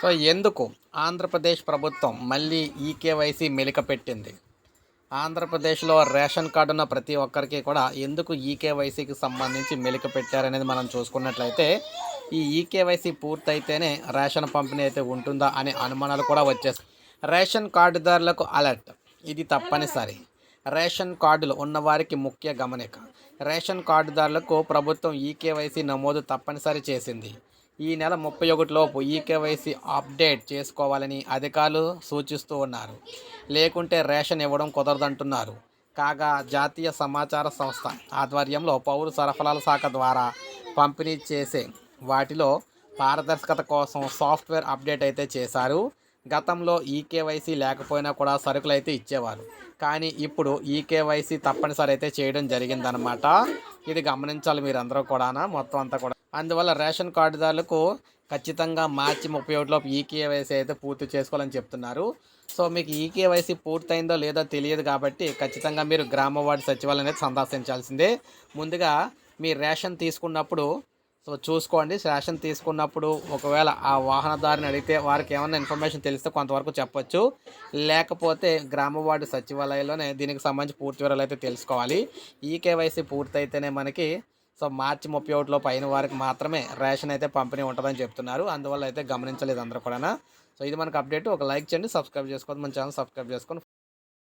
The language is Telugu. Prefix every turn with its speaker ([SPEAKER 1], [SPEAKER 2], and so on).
[SPEAKER 1] సో ఎందుకు? ఆంధ్రప్రదేశ్ ప్రభుత్వం మళ్ళీ ఈకేవైసీ మెలిక పెట్టింది. ఆంధ్రప్రదేశ్లో రేషన్ కార్డు ఉన్న ప్రతి ఒక్కరికి కూడా ఎందుకు ఈకేవైసీకి సంబంధించి మెలిక పెట్టారనేది మనం చూసుకున్నట్లయితే ఈ ఈకేవైసీ పూర్తయితేనే రేషన్ పంపిణీ అయితే ఉంటుందా అనే అనుమానాలు కూడా వచ్చేస్తాయి. రేషన్ కార్డుదారులకు అలర్ట్. ఇది తప్పనిసరి. రేషన్ కార్డులు ఉన్నవారికి ముఖ్య గమనిక. రేషన్ కార్డుదారులకు ప్రభుత్వం ఈకేవైసీ నమోదు తప్పనిసరి చేసింది. ఈ నెల ముప్పై ఒకటిలోపు ఈకేవైసీ అప్డేట్ చేసుకోవాలని అధికారులు సూచిస్తూ ఉన్నారు. లేకుంటే రేషన్ ఇవ్వడం కుదరదంటున్నారు. కాగా జాతీయ సమాచార సంస్థ ఆధ్వర్యంలో పౌర సరఫరాల శాఖ ద్వారా పంపిణీ చేసే వాటిలో పారదర్శకత కోసం సాఫ్ట్వేర్ అప్డేట్ అయితే చేశారు. గతంలో ఈకేవైసీ లేకపోయినా కూడా సరుకులు అయితే ఇచ్చేవారు. కానీ ఇప్పుడు ఈకేవైసీ తప్పనిసరి అయితే చేయడం జరిగిందనమాట ఇది గమనించాలి మీరందరూ కూడా మొత్తం అంతా కూడా అందువల్ల రేషన్ కార్డుదారులకు ఖచ్చితంగా మార్చి ముప్పై ఒకటిలోపు ఈకేవైసీ అయితే పూర్తి చేసుకోవాలని చెప్తున్నారు. సో మీకు ఈకేవైసీ పూర్తయిందో లేదో తెలియదు కాబట్టి ఖచ్చితంగా మీరు గ్రామ వార్డు సచివాలయం అనేది సందర్శించాల్సిందే. ముందుగా మీ రేషన్ తీసుకున్నప్పుడు సో చూసుకోండి. రేషన్ తీసుకున్నప్పుడు ఒకవేళ ఆ వాహనదారుని అడిగితే వారికి ఏమైనా ఇన్ఫర్మేషన్ తెలిస్తే కొంతవరకు చెప్పొచ్చు. లేకపోతే గ్రామ వార్డు సచివాలయంలోనే దీనికి సంబంధించి పూర్తి వివరాలు అయితే తెలుసుకోవాలి. ఈ కేవైసీ పూర్తయితేనే మనకి సో మార్చి ముప్పై ఒకటిలో పైన వారికి మాత్రమే రేషన్ అయితే పంపిణీ ఉంటుందని చెప్తున్నారు. అందువల్ల అయితే గమనించలేదు అందరూ కూడా సో ఇది మనకు అప్డేట్. ఒక లైక్ చేయండి సబ్స్క్రైబ్ చేసుకోవద్దు. మన ఛానల్ సబ్స్క్రైబ్ చేసుకొని